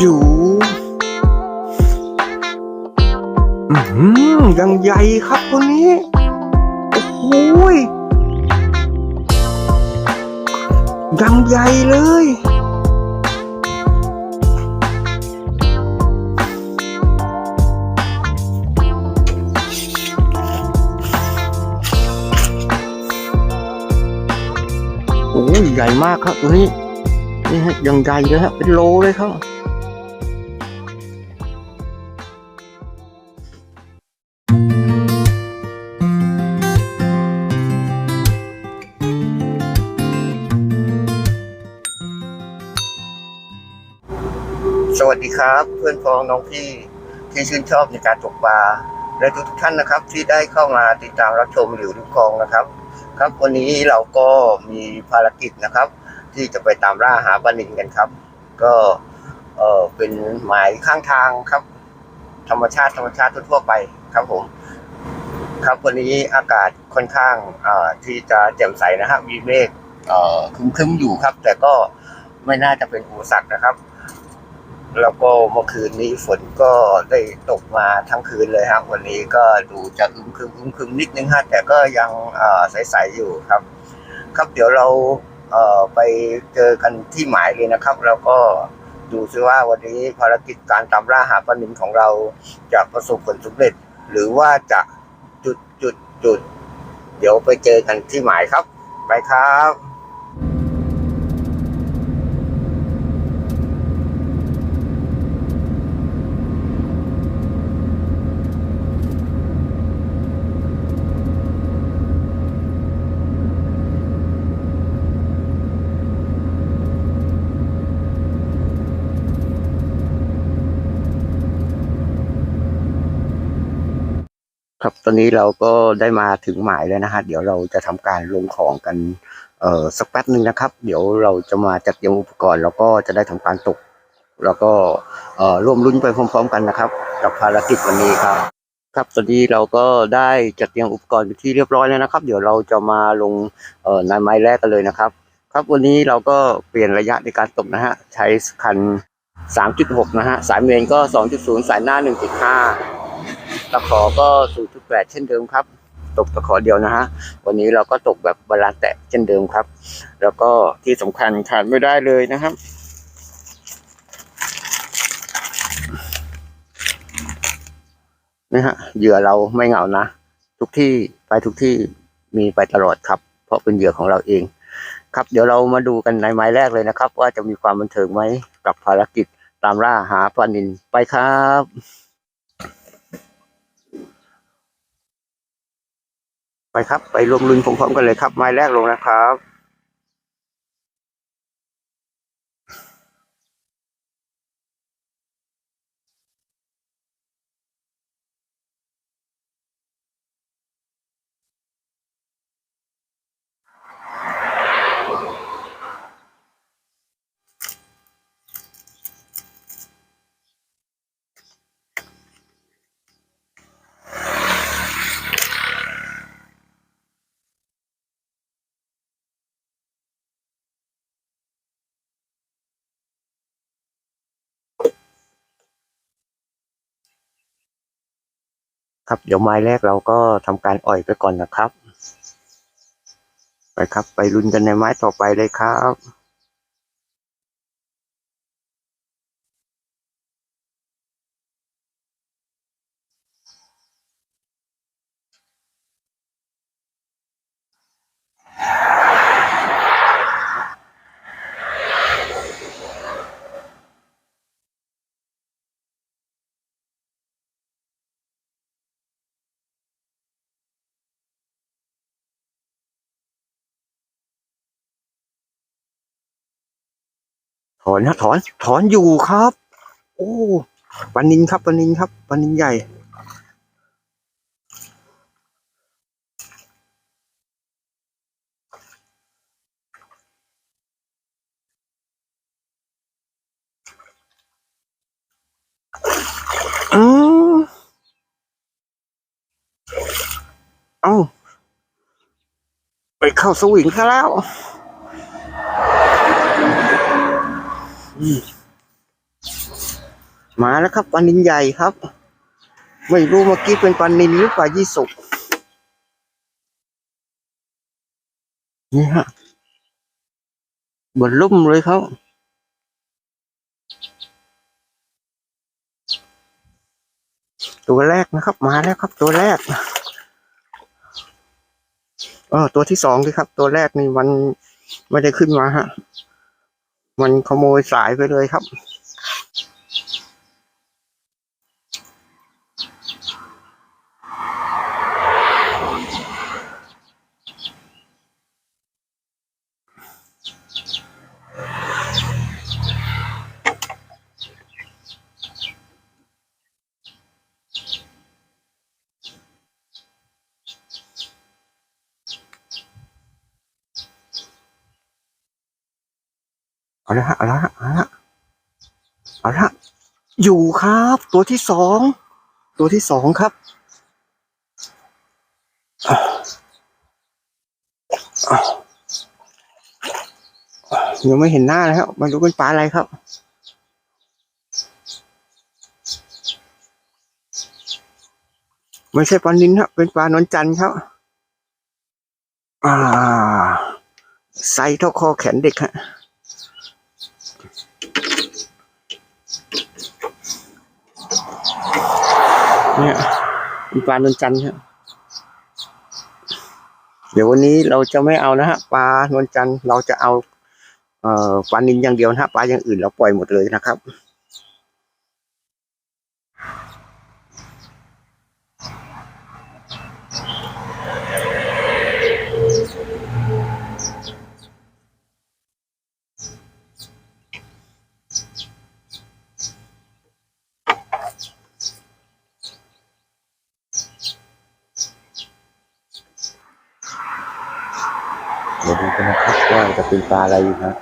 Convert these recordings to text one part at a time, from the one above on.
อยู่อือหือยังใหญ่ครับตัวนี้ โอ้โหยยังใหญ่เลย โอ้ยใหญ่มากครับตัวนี้ นี่ฮะยังใหญ่เลยฮะเป็นโลเลยครับ สวัสดีครับ เพื่อนพ้องน้องพี่ที่ชื่นชอบในการตกปลาและทุกทุกท่านนะครับ ที่ได้เข้ามาติดตามรับชมหลิวลูกคลองนะครับ ครับวันนี้เราก็มีภารกิจนะครับ ที่จะไปตามล่าหาปลาหนินกันครับ ก็เออเป็นหมายข้างทางครับ ธรรมชาติธรรมชาติทั่วไปครับผม ครับวันนี้อากาศค่อนข้างเอ่อที่จะแจ่มใสนะฮะมีเมฆเอ่อครึ้มๆอยู่ครับ แต่ก็ไม่น่าจะเป็นอุปสรรคนะครับ แล้วก็เมื่อคืนนี้ฝนก็ได้ตกมาทั้งคืนเลยครับวันนี้ก็ดูจะอึมครึมอึมครึมนิดนึงฮะแต่ก็ยังใสๆอยู่ครับ ครับเดี๋ยวเราเไปเจอกันที่หมายเลยนะครับ แล้วก็ดูซิว่าวันนี้ภารกิจการตามล่าหาปลานิลของเราจะประสบผลสำเร็จ หรือว่าจะจุดจุดจุดเดี๋ยวไปเจอกันที่หมายครับ ไปครับ ตอนนี้เราก็ได้มาถึงหมายแล้วนะฮะเดี๋ยวเราจะทำการลงของกันเอ่อสักแป๊บหนึ่งนะครับ เดี๋ยวเราจะมาจัดเตรียมอุปกรณ์แล้วก็จะได้ทำการตก แล้วก็เอ่อร่วมลุ้นไปพร้อม ๆ กันนะครับ กับภารกิจวันนี้ครับ ครับตอนนี้เราก็ได้จัดเตรียมอุปกรณ์ที่เรียบร้อยแล้วนะครับ เดี๋ยวเราจะมาลงเอ่อนไม้แรกกันเลยนะครับ ครับวันนี้เราก็เปลี่ยนระยะในการตกนะฮะใช้คัน 3.6 นะฮะสายเมนก็ 2.0 สายหน้า 1.5 ตะขอก็0.8เช่นเดิมครับ ตกตะขอเดียวนะฮะ วันนี้เราก็ตกแบบบาลานแตะเช่นเดิมครับ แล้วก็ที่สำคัญขาดไม่ได้เลยนะครับ นะฮะ เหยื่อเราไม่เหงานะ ทุกที่ไปทุกที่มีไปตลอดครับ เพราะเป็นเหยื่อของเราเอง ครับ เดี๋ยวเรามาดูกันในไม้แรกเลยนะครับ ว่าจะมีความบันเทิงไหมกับภารกิจตามล่าหาปลานินไปครับ ไปครับ ไปรวมลุ้นพร้อมๆกันเลยครับ ไม้แรกลงนะครับ ครับเดี๋ยวไม้แรกเราก็ทำการอ่อยไปก่อนนะครับ ไปครับ ไปลุ้นกันในไม้ต่อไปเลยครับ ถอนนะถอน ถอนอยู่ครับ โอ้ปลานินครับปลานินครับปลานินใหญ่ อืมเอ้าไปเข้าสวิงซะแล้ว มาแล้วครับปลานินใหญ่ครับ ไม่รู้เมื่อกี้เป็นปลานินหรือปลายี่สุกนี่ฮะบนลุ่มเลยเขาตัวแรกนะครับ มาแล้วครับ ตัวแรกเออตัวที่สองดีครับ ตัวแรกนี่มันไม่ได้ขึ้นมาฮะ มันขโมยสายไปเลยครับ เอาละฮะเอาละฮะเอาละเอาละอยู่ครับ ตัวที่สองตัวที่สองครับยังไม่เห็นหน้าเลยครับไม่รู้เป็นปลาอะไรครับไม่ใช่ปลานินครับเป็นปลานนจันทร์ครับ อ่าไซส์เท่าคอแขนเด็กฮะ เนี่ยเป็นปลานวลจันทร์ครับเดี๋ยววันนี้เราจะไม่เอานะฮะปลานวลจันทร์เราจะเอาเอ่อปลานินอย่างเดียวนะฮะปลาอย่างอื่นเราปล่อยหมดเลยนะครับ เดี๋ยวดูกันนะครับว่าจะ เป็นปลาอะไรนะ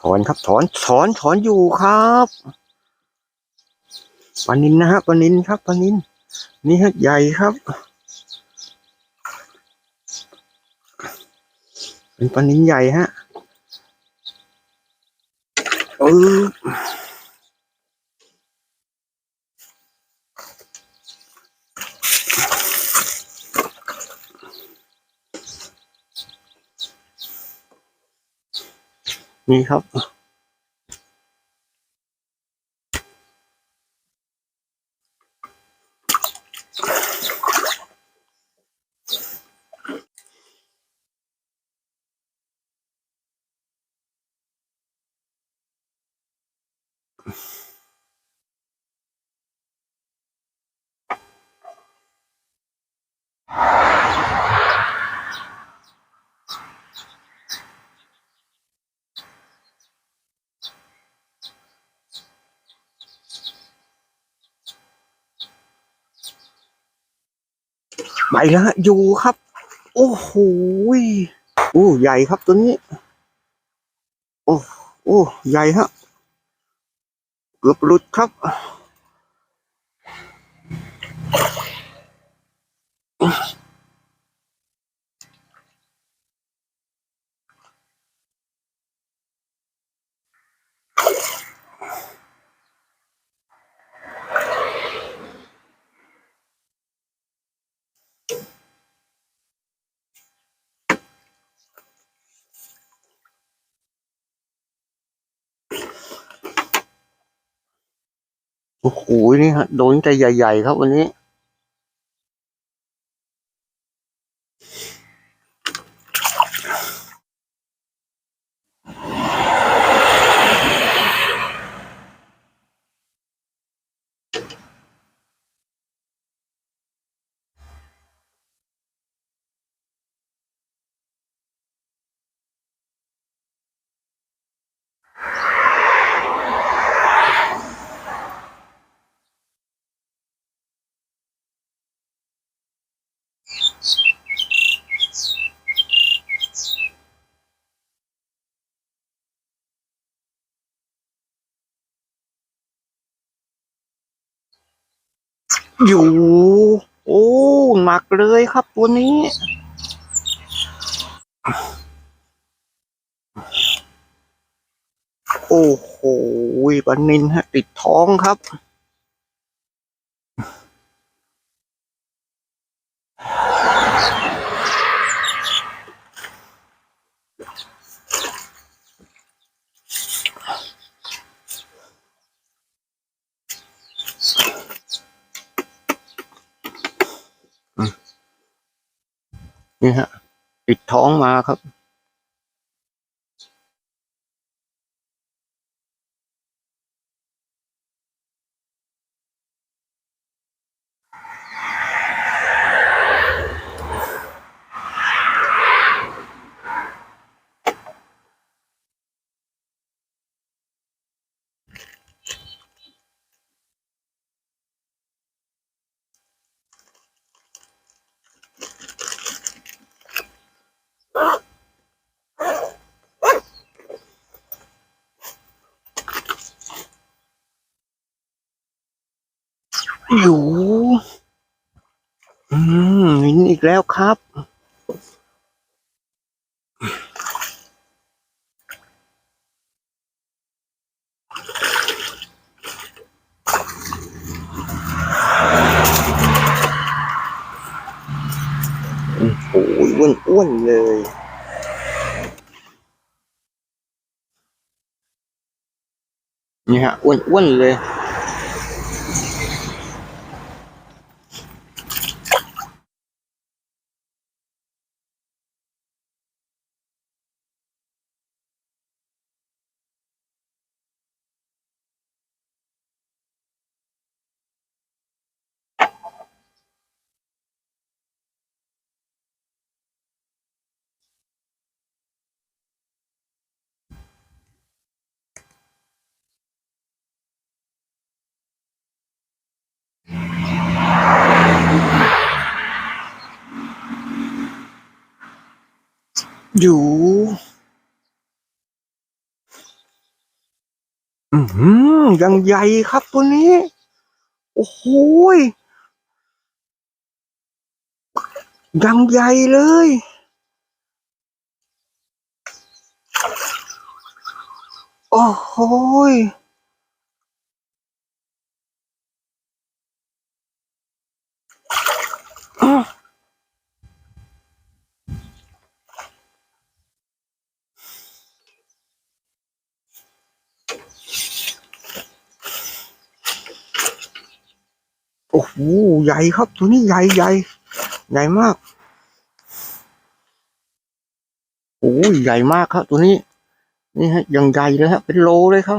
ถอนครับถอนถอนถอนอยู่ครับปลานินนะฮะปลานินครับปลานิน นี่ฮะใหญ่ครับ เป็นปลานินใหญ่ฮะเออ นี่ครับไป แล้วฮะอยู่ครับ โอ้โหโอ้ใหญ่ครับตัวนี้ โอ้โอ้ใหญ่ฮะเกือบหลุดครับ โอ้ยนี่ฮะโดนใจใหญ่ ๆ ครับวันนี้ อยู่ โอ้หมักเลยครับตัวนี้ โอ้โหปันนินฮะติดท้องครับ นี่ฮะ ติดท้องมาครับ อยู่ อืมหินอีกแล้วครับ โอ้โหอ้วนๆเลยนี่ฮะอ้วนๆเลย อยู่ อืมยังใหญ่ครับตัวนี้ โอ้โหยยังใหญ่เลย โอ้โหยอ้าวโอ้โห ใหญ่ครับ ตัวนี้ใหญ่ใหญ่ใหญ่มากโอ้ยใหญ่มากครับ ตัวนี้ นี่ฮะยังใหญ่เลยฮะเป็นโลเลยครับ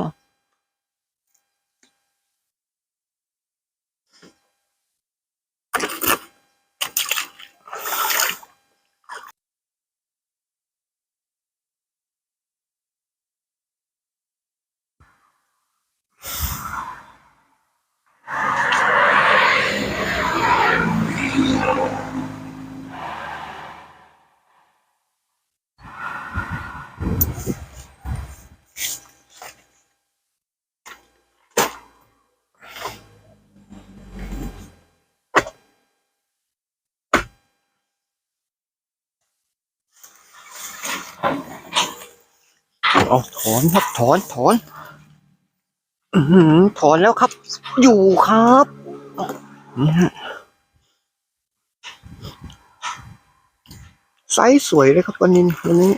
เอาถอนครับถอนถอนอือหือถอนแล้วครับ อยู่ครับไซส์สวยเลยครับวันนี้วันนี้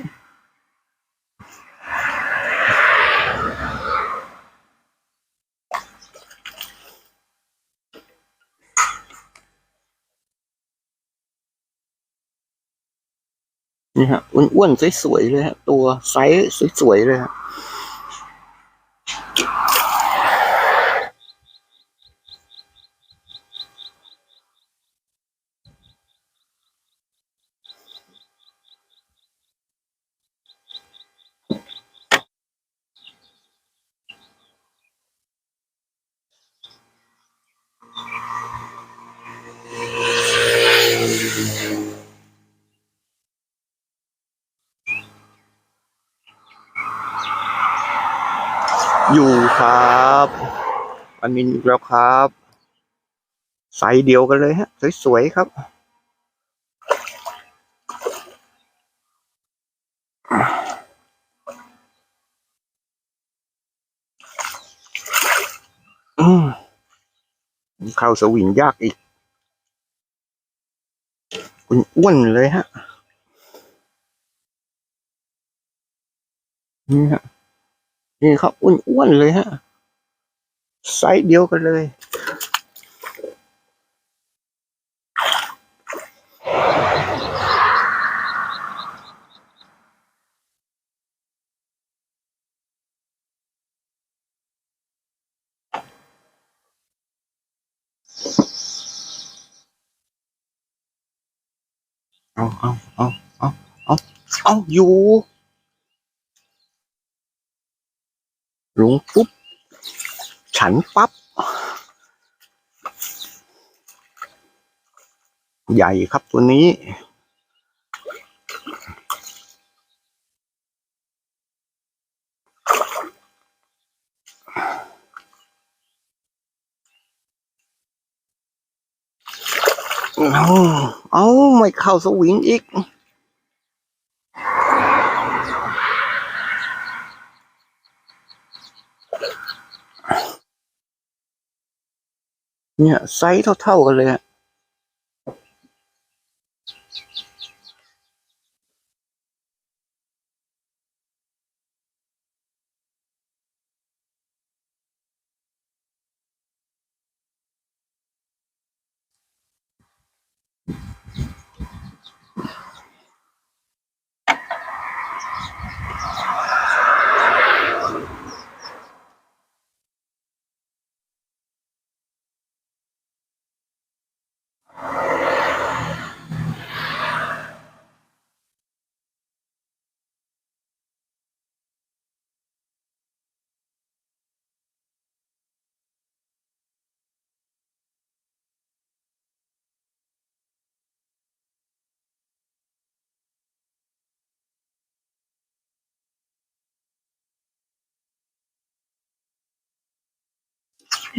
นี่ฮะอ้วนๆสวยๆเลยฮะ ตัวไซส์สวยๆเลยฮะ อยู่ครับอันนี้อีกแล้วครับไซส์เดียวกันเลยฮะ สวยๆครับเข้าสวิงยากอีกอ้วนเลยฮะ นี่ฮะ นี่ครับอ้วนๆเลยฮะ ไซส์เดียวกันเลย เอาเอาเอาเอาเอาเอาอยู่ ลุงปุ๊บ ฉันปั๊บ ใหญ่ครับตัวนี้ เอาเอาไม่เข้าสวิงอีก เนี่ยไซส์เท่าๆกันเลยอะ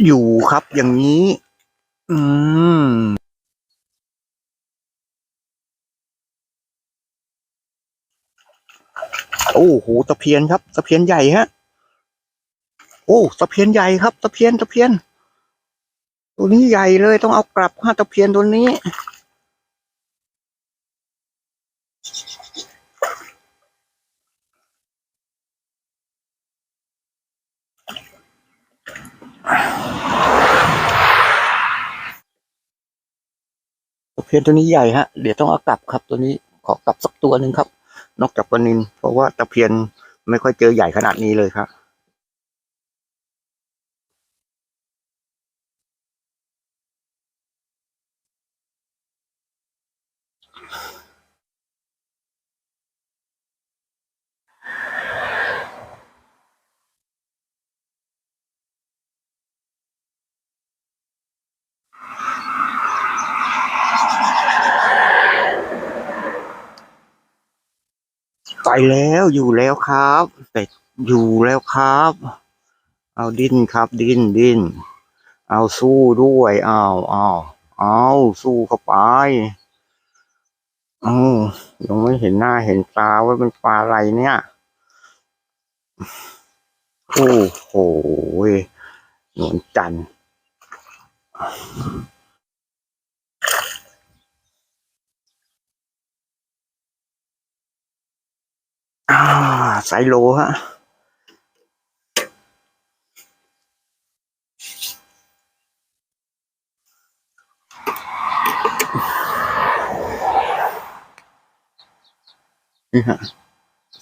อยู่ครับอย่างนี้ อืมโอ้โหตะเพียนครับตะเพียนใหญ่ฮะ โอ้ตะเพียนใหญ่ครับตะเพียนตะเพียน ตัวนี้ใหญ่เลยต้องเอากลับฮะตะเพียนตัวนี้ เพียนตัวนี้ใหญ่ฮะ เดี๋ยวต้องเอากลับครับ ตัวนี้ขอกลับสักตัวหนึ่งครับ นอกจากปนิน เพราะว่าตะเพียนไม่ค่อยเจอใหญ่ขนาดนี้เลยครับ แล้วอยู่แล้วครับเป็ดอยู่แล้วครับ เอาดิ้นครับ ดิ้นดิ้นเอาสู้ด้วยเอาเอาเอาสู้เข้าไปเอายังไม่เห็นหน้าเห็นตาว่าเป็นปลาอะไรเนี่ยโอ้โหหนวลจันทร์ อ่าไซโลฮะนี่ฮะ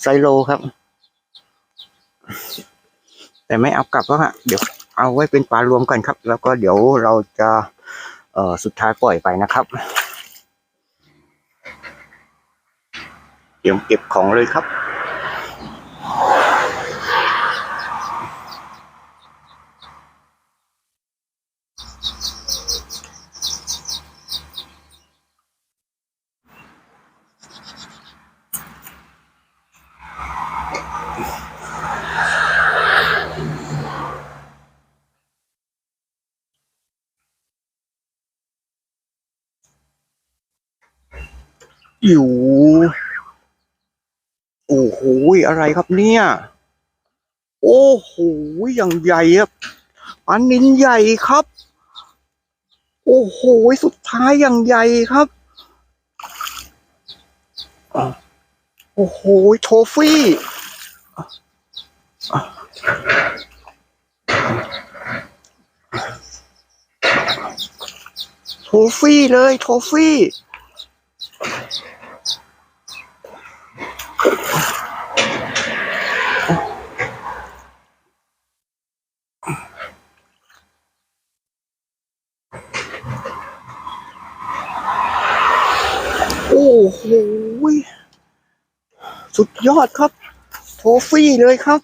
ไซโลครับ แต่ไม่เอากลับแล้วฮะเดี๋ยวเอาไว้เป็นปลารวมกันครับ แล้วก็เดี๋ยวเราจะ เอ่อสุดท้ายปล่อยไปนะครับ เตรียมเก็บของเลยครับ อยู่ โอ้โหอะไรครับเนี่ย โอ้โหอย่างใหญ่อะปลานินใหญ่ครับ โอ้โหสุดท้ายอย่างใหญ่ครับโอ้โหโทฟี่โทฟี่เลยโทฟี่ โห สุดยอดครับโทฟี่เลยครับ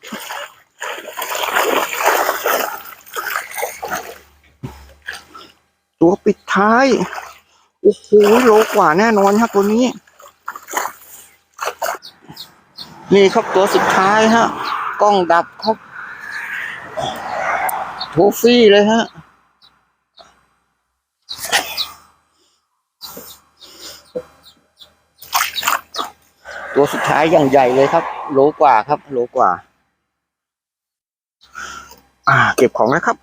ตัวปิดท้าย โอ้โหโลกว่าแน่นอนครับตัวนี้ นี่ครับตัวสุดท้ายฮะ กล้องดับครับ โทฟี่เลยฮะ ตัวสุดท้ายอย่างใหญ่เลยครับ โลกว่าครับ โลกว่า อ่า เก็บของแล้วครับ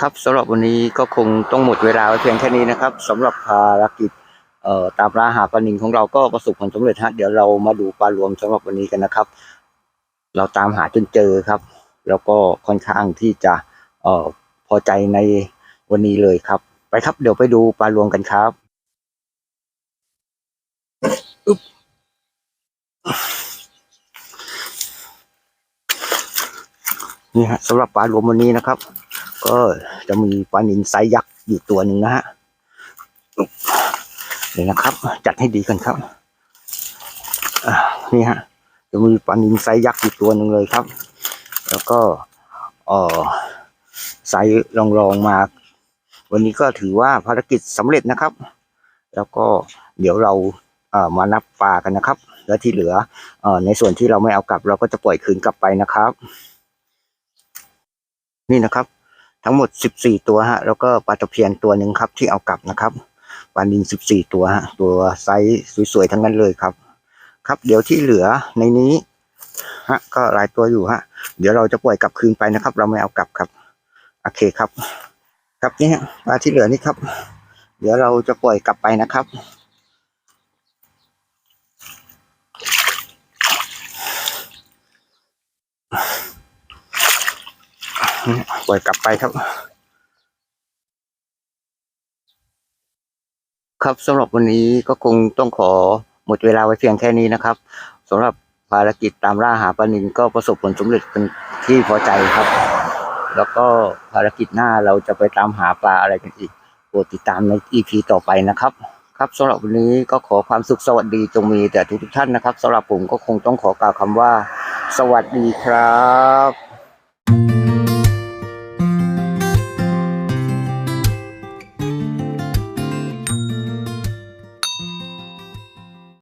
ครับสำหรับวันนี้ก็คงต้องหมดเวลาเพียงแค่นี้นะครับสำหรับภารกิจเอ่อตามล่าหาปลานินของเราก็ประสบผลสำเร็จฮะเดี๋ยวเรามาดูปลารวมสำหรับวันนี้กันนะครับ เราตามหาจนเจอครับ แล้วก็ค่อนข้างที่จะ เอ่อพอใจในวันนี้เลยครับ ไปครับเดี๋ยวไปดูปลารวมกันครับนี่ฮะสำหรับปลารวมวันนี้นะครับ ก็จะมีปลานินไซยักษ์อยู่ตัวหนึ่งนะฮะเดี๋ยวนะครับ จัดให้ดีกันครับนี่ฮะจะมีปลานินไซยักษ์อยู่ตัวหนึ่งเลยครับ แล้วก็เออ ไซส์รองๆมา วันนี้ก็ถือว่าภารกิจสำเร็จนะครับ แล้วก็เดี๋ยวเราเอ่อมานับปลากันนะครับ แล้วที่เหลือเอ่อในส่วนที่เราไม่เอากลับ เราก็จะปล่อยคืนกลับไปนะครับ นี่นะครับ ทั้งหมด 14 ตัวฮะแล้วก็ปลาตะเพียนตัวหนึ่งครับที่เอากลับนะครับปลานิน14 ตัวฮะตัวไซส์สวยๆทั้งนั้นเลยครับ ครับ เดี๋ยวที่เหลือในนี้ฮะก็หลายตัวอยู่ฮะเดี๋ยวเราจะปล่อยกลับคืนไปนะครับ เราไม่เอากลับครับ โอเคครับ ครับนี่ฮะปลาที่เหลือนี่ครับ เดี๋ยวเราจะปล่อยกลับไปนะครับปล่อยกลับไปครับครับสำหรับวันนี้ก็คงต้องขอหมดเวลาไว้เพียงแค่นี้นะครับสำหรับภารกิจตามล่าหาปลานินก็ประสบผลสำเร็จเป็นที่พอใจครับ แล้วก็ภารกิจหน้าเราจะไปตามหาปลาอะไรกันอีกโปรดติดตามใน EP ต่อไปนะครับ ครับสำหรับวันนี้ก็ขอความสุขสวัสดีจงมีแต่ทุกทุกท่านนะครับสำหรับผมก็คงต้องขอกล่าวคำว่า สวัสดีครับ